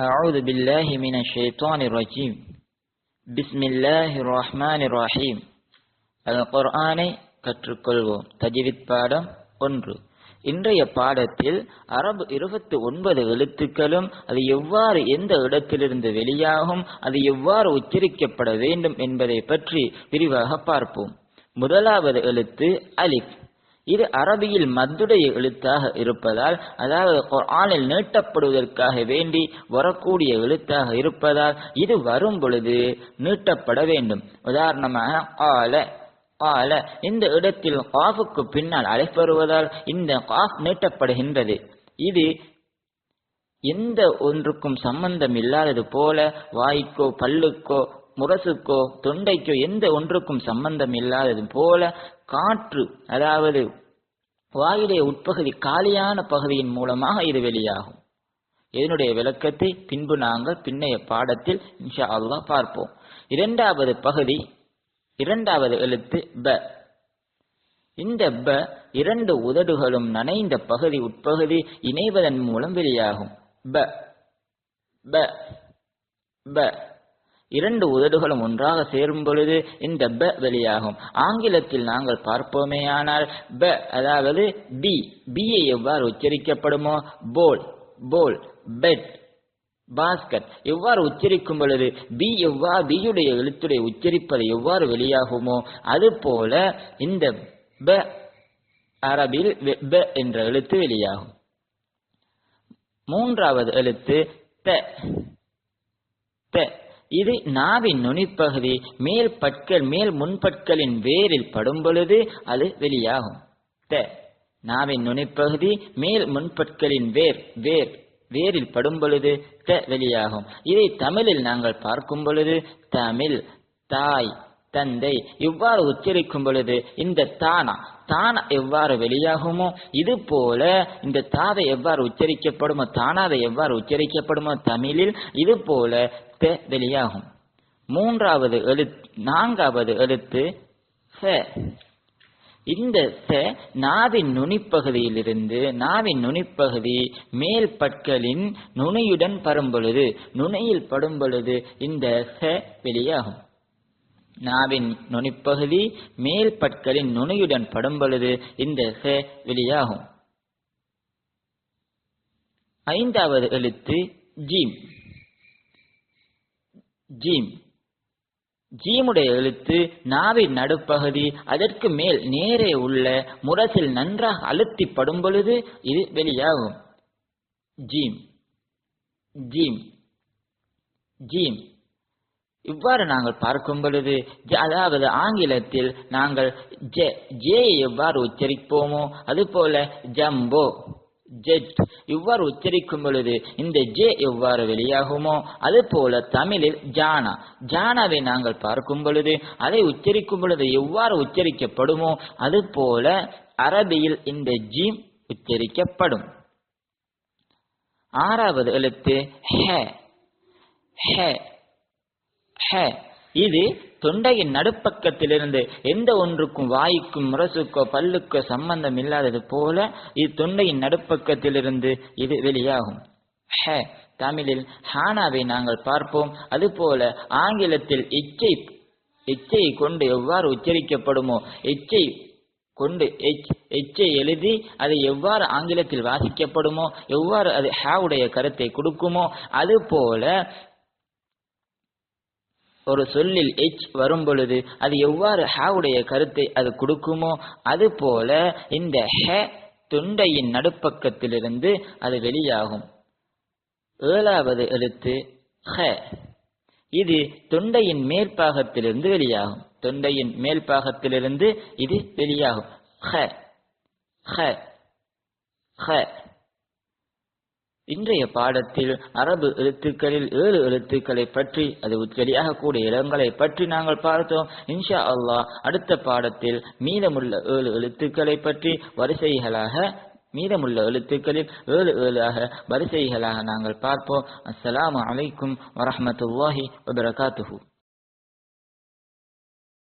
أعوذ بالله من الشيطان الرجيم. بسم الله الرحمن الرحيم. القرآن கற்றுக்கொள்வோம். தஜிவித் பாடம் ஒன்று. இன்றைய பாடத்தில் அரபு இருபத்தி ஒன்பது எழுத்துக்களும் அது எவ்வாறு எந்த இடத்திலிருந்து வெளியாகும் அது எவ்வாறு உச்சரிக்கப்பட வேண்டும் என்பதை பற்றி விரிவாக பார்ப்போம். முதலாவது எழுத்து அலிப் இது அரபியில் மதுடைய எழுத்தாக இருப்பதால் அதாவது குரானில் நீட்டப்படுவதற்காக வேண்டி வரக்கூடிய எழுத்தாக இருப்பதால் இது வரும் பொழுது நீட்டப்பட வேண்டும். உதாரணமாக ஆல ஆல இந்த இடத்தில் காஃபுக்கு பின்னால் அழைப்பு வருவதால் இந்த காஃப் நீட்டப்படுகின்றது. இது எந்த ஒன்றுக்கும் சம்பந்தம் இல்லாதது போல வாய்க்கோ பல்லுக்கோ முரசுக்கோ தொண்டைக்கோ எந்த ஒன்றுக்கும் சம்பந்தம் இல்லாதது போல காற்று அதாவது வாயுடைய உட்பகுதி காலியான பகுதியின் மூலமாக இது வெளியாகும். இதனுடைய விளக்கத்தை பின்பு நாங்கள் பின்னைய பாடத்தில் இன்ஷா அல்லா பார்ப்போம். இரண்டாவது பகுதி இரண்டாவது எழுத்து ப. இந்த ப இரண்டு உதடுகளும் நனைந்த பகுதி உட்பகுதி இணைவதன் மூலம் வெளியாகும். ப. ப. ப. இரண்டு உதடுகளும் ஒன்றாக சேரும் பொழுது இந்த ப வெளியாகும். ஆங்கிலத்தில் நாங்கள் பார்ப்போமேயானால் ப அதாவது பி பியை எவ்வாறு உச்சரிக்கப்படுமோ? போல் போல் பெட் பாஸ்கட் எவ்வாறு உச்சரிக்கும் பொழுது பி எவ்வாறு பியுடைய எழுத்துடைய உச்சரிப்பது எவ்வாறு வெளியாகுமோ? அதுபோல இந்த ப அரபில் ப என்ற எழுத்து வெளியாகும். மூன்றாவது எழுத்து த த இது நாவின் நுனிப்பகுதி மேல் பற்கள் மேல் முன்பற்களின் வேரில் படும் பொழுது அது வெளியாகும். த. நாவின் நுனிப்பகுதி மேல் முன்பற்களின் வேர் வேர் வேரில் படும் பொழுது த வெளியாகும். இதை தமிழில் நாங்கள் பார்க்கும் பொழுது தமிழ் தாய் தந்தை இவ்வாறு உச்சரிக்கும் பொழுது இந்த தானா தானா எவ்வாறு வெளியாகுமோ இது போல இந்த தாவை எவ்வாறு உச்சரிக்கப்படுமோ தானாவை எவ்வாறு உச்சரிக்கப்படுமோ தமிழில் இது போல த வெளியாகும். மூன்றாவது எழுத்து நான்காவது எழுத்து இந்த ச நாவின் நுனிப்பகுதியிலிருந்து நாவின் நுனிப்பகுதி மேல் பற்களின் நுனியுடன் படும் பொழுது நுனையில் படும் பொழுது இந்த ச வெளியாகும். நாவின் நுனிப்பகுதி மேல் பற்களின் நுனியுடன் படும் பொழுது இந்த ச வெளியாகும். ஐந்தாவது எழுத்து ஜீம். ஜீம். ஜீமுடைய எழுத்து நாவின் நடுப்பகுதி அதற்கு மேல் நேரே உள்ள முரசில் நன்றாக அழுத்தி படும் பொழுது இது வெளியாகும். ஜீம். ஜீம். ஜீம். இவ்வாறு நாங்கள் பார்க்கும் பொழுது அதாவது ஆங்கிலத்தில் நாங்கள் ஜே ஜேயை எவ்வாறு உச்சரிப்போமோ அதுபோல ஜம்போ ஜெட் இவ்வாறு உச்சரிக்கும் பொழுது இந்த ஜே எவ்வாறு வெளியாகுமோ அது போல தமிழில் ஜானா. ஜானாவை நாங்கள் பார்க்கும் பொழுது அதை உச்சரிக்கும் பொழுது எவ்வாறு உச்சரிக்கப்படுமோ அது போல அரபியில் இந்த ஜி உச்சரிக்கப்படும். ஆறாவது எழுத்து ஹே ஹே. ஹே இது தொண்டையின் நடுப்பக்கத்திலிருந்து எந்த ஒன்றுக்கும் வாய்க்கும் முரசுக்கோ பல்லுக்கோ சம்பந்தம் இல்லாதது போல இது தொண்டையின் நடுப்பக்கத்திலிருந்து இது வெளியாகும். ஹ தமிழில் ஹானாவை நாங்கள் பார்ப்போம். அதுபோல ஆங்கிலத்தில் எச்சை எச்சை கொண்டு எவ்வாறு உச்சரிக்கப்படுமோ எச்சை கொண்டு எச் எச்சை எழுதி அதை எவ்வாறு ஆங்கிலத்தில் வாசிக்கப்படுமோ எவ்வாறு அது ஹாவுடைய கருத்தை கொடுக்குமோ அது போல ஒரு சொல்லில் எச் வரும் பொழுது அது எவ்வாறு ஹாவுடைய கருத்தை அது கொடுக்குமோ அது போல இந்த ஹ தொண்டையின் நடுப்பக்கத்திலிருந்து அது வெளியாகும். ஏழாவது எழுத்து ஹ. இது தொண்டையின் மேற்பாகத்திலிருந்து வெளியாகும். தொண்டையின் மேல்பாகத்திலிருந்து இது வெளியாகும். ஹ. ஹ. ஹ. இன்றைய பாடத்தில் அரபு எழுத்துக்களில் ஏழு எழுத்துக்களை பற்றி அது வெளியாகக்கூடிய இடங்களை பற்றி நாங்கள் பார்த்தோம். இன்ஷா அல்லாஹ் அடுத்த பாடத்தில் மீதமுள்ள ஏழு எழுத்துக்களை பற்றி வரிசைகளாக மீதமுள்ள எழுத்துக்களில் ஏழு ஏழாக வரிசைகளாக நாங்கள் பார்ப்போம். அஸ்லாம் அலைக்கும் வரமத்துல்லாஹி வபரகாத்துஹூ.